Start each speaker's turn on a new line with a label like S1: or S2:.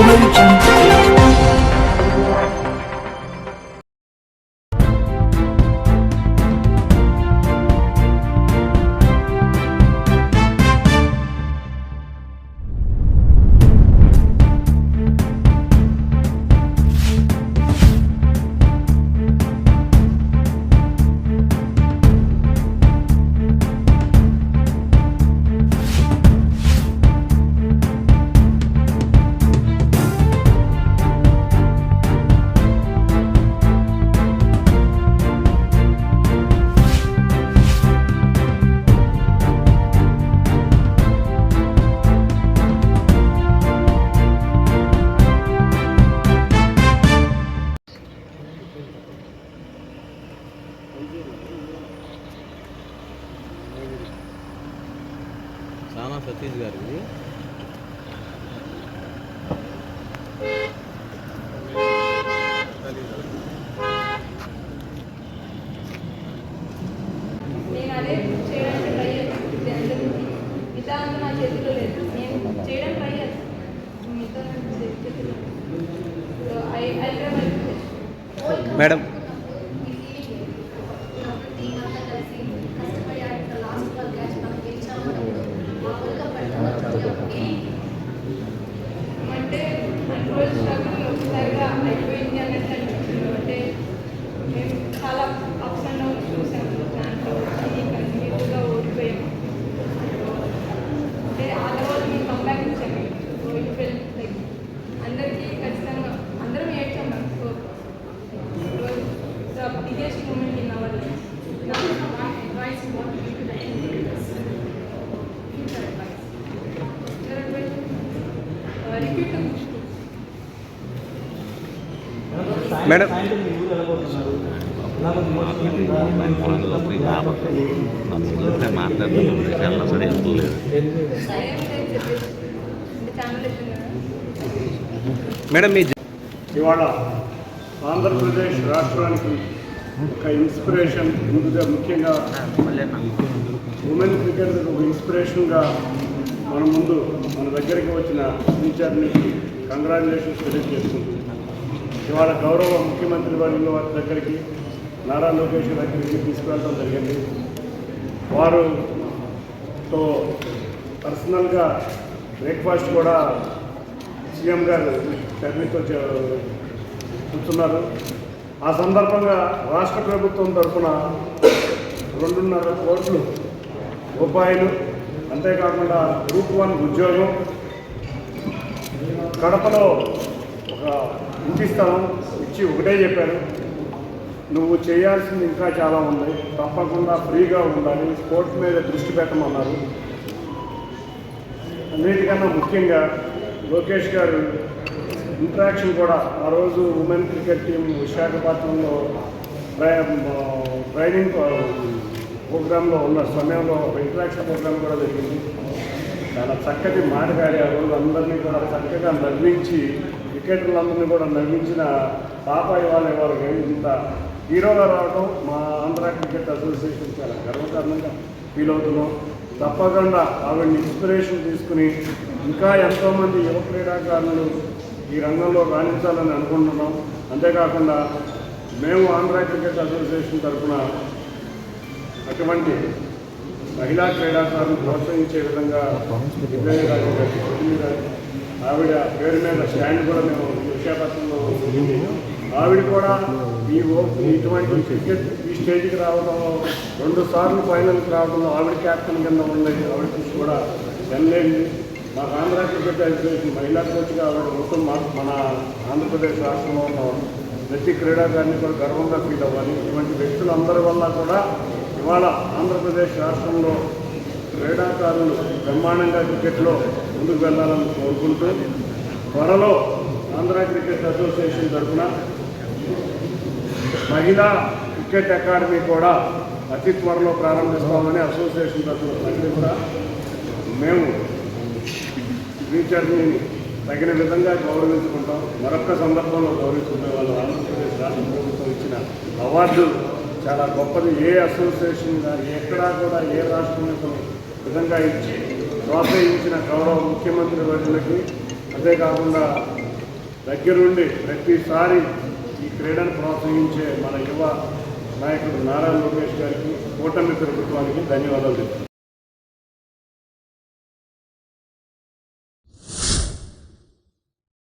S1: Global Satish గారిది.
S2: నేను అదే చేయడానికి ట్రై చేస్తాను. ఇది అందరికీ మిగతా అంతా నా చేతిలో లేదు. నేను ట్రై చేస్తాను. మిగతా చేతిలో బెస్ట్
S1: మేడం మేడం.
S3: మాట్లాడుతున్నాం విషయాల్లో సరే
S1: మేడం మీ
S4: ఇవాళ ఆంధ్రప్రదేశ్ రాష్ట్రానికి ఒక ఇన్స్పిరేషన్ ముందుగా ముఖ్యంగా ఉమెన్ క్రికెట్ ఒక ఇన్స్పిరేషన్గా మన ముందు మన దగ్గరికి వచ్చిన టీచర్ని కంగ్రాచులేషన్స్ తెలియజేస్తుంది ఇవాళ గౌరవ ముఖ్యమంత్రి వర్యుల వారి దగ్గరికి నారా లోకేష్ దగ్గరికి తీసుకువెళ్ళడం జరిగింది. వారుతో పర్సనల్గా బ్రేక్ఫాస్ట్ కూడా సీఎం గారు ఫ్యామిలీతో కూర్చున్నారు. ఆ సందర్భంగా రాష్ట్ర ప్రభుత్వం తరఫున రెండున్నర కోట్లు రూపాయలు అంతేకాకుండా గ్రూప్ వన్ ఉద్యోగం. కడపలో ఒక ఇంటి స్థలం ఇచ్చి ఒకటే చెప్పారు. నువ్వు చేయాల్సింది ఇంకా చాలా ఉంది. తప్పకుండా ఫ్రీగా ఉండాలి. స్పోర్ట్స్ మీద దృష్టి పెట్టమన్నారు. అన్నిటికన్నా ముఖ్యంగా లోకేష్ గారు ఇంట్రాక్షన్ కూడా ఆ రోజు ఉమెన్ క్రికెట్ టీం విశాఖపట్నంలో ట్రై- ట్రైనింగ్ ప్రోగ్రాంలో ఉన్న సమయంలో ఒక ఇంటరాక్షన్ ప్రోగ్రామ్ కూడా జరిగింది. చాలా చక్కటి మాటగాడి ఆ అందరినీ కూడా చక్కగా నవ్వించి క్రికెటర్లందరినీ కూడా నవ్వించిన పాప ఇవాళ ఇవాళ ఇంత హీరోగా రావడం మా ఆంధ్ర క్రికెట్ అసోసియేషన్ చాలా గర్వకారణంగా ఫీల్ అవుతున్నాం. తప్పకుండా ఆవిడని ఇన్స్పిరేషన్ తీసుకుని ఇంకా ఎంతోమంది యువ క్రీడాకారులు ఈ రంగంలో రాణించాలని అనుకుంటున్నాం. అంతేకాకుండా మేము ఆంధ్ర క్రికెట్ అసోసియేషన్ తరఫున అటువంటి మహిళా క్రీడాకారులను ప్రోత్సహించే విధంగా గారు ఆవిడ పేరు మీద స్టాండ్ కూడా మేము విశాఖపట్నంలో ఆవిడ కూడా ఈ ఇటువంటి క్రికెట్ ఈ స్టేజ్కి రావడంలో రెండు సార్లు ఫైనల్కి రావడంలో ఆవిడ క్యాప్టెన్ కింద ఉన్నది. ఆవిడ కృషి కూడా ఎనలేంది మాకు ఆంధ్ర క్రికెట్ అసోసియేషన్ మహిళా కోచ్గా ఆవిడ మొత్తం మన ఆంధ్రప్రదేశ్ రాష్ట్రంలో ఉన్న ప్రతి క్రీడాకారిని కూడా గర్వంగా ఫీల్ అవ్వాలి. ఇటువంటి వ్యక్తులందరి వల్ల కూడా ఇవాళ ఆంధ్రప్రదేశ్ రాష్ట్రంలో క్రీడాకారులు బ్రహ్మాండంగా క్రికెట్లో ముందుకు వెళ్ళాలని కోరుకుంటూ త్వరలో ఆంధ్ర క్రికెట్ అసోసియేషన్ తరఫున మహిళా క్రికెట్ అకాడమీ కూడా అతి త్వరలో ప్రారంభిస్తామని అసోసియేషన్ తరఫున కూడా మేము టీచర్ని తగిన విధంగా గౌరవించుకుంటాం. మరొక సందర్భంలో గౌరవించుకునే వాళ్ళు ఆంధ్రప్రదేశ్ రాష్ట్ర ప్రభుత్వం ఇచ్చిన అవార్డు చాలా గొప్పది. ఏ అసోసియేషన్ కానీ ఎక్కడా కూడా ఏ రాష్ట్రం విధంగా ఇచ్చి ప్రోత్సహించిన గౌరవ ముఖ్యమంత్రి వర్గులకి అంతేకాకుండా దగ్గరుండి ప్రతిసారి ఈ క్రీడను ప్రోత్సహించే మన యువ నాయకుడు నారా లోకేష్ గారికి కూటమి ప్రభుత్వానికి ధన్యవాదాలు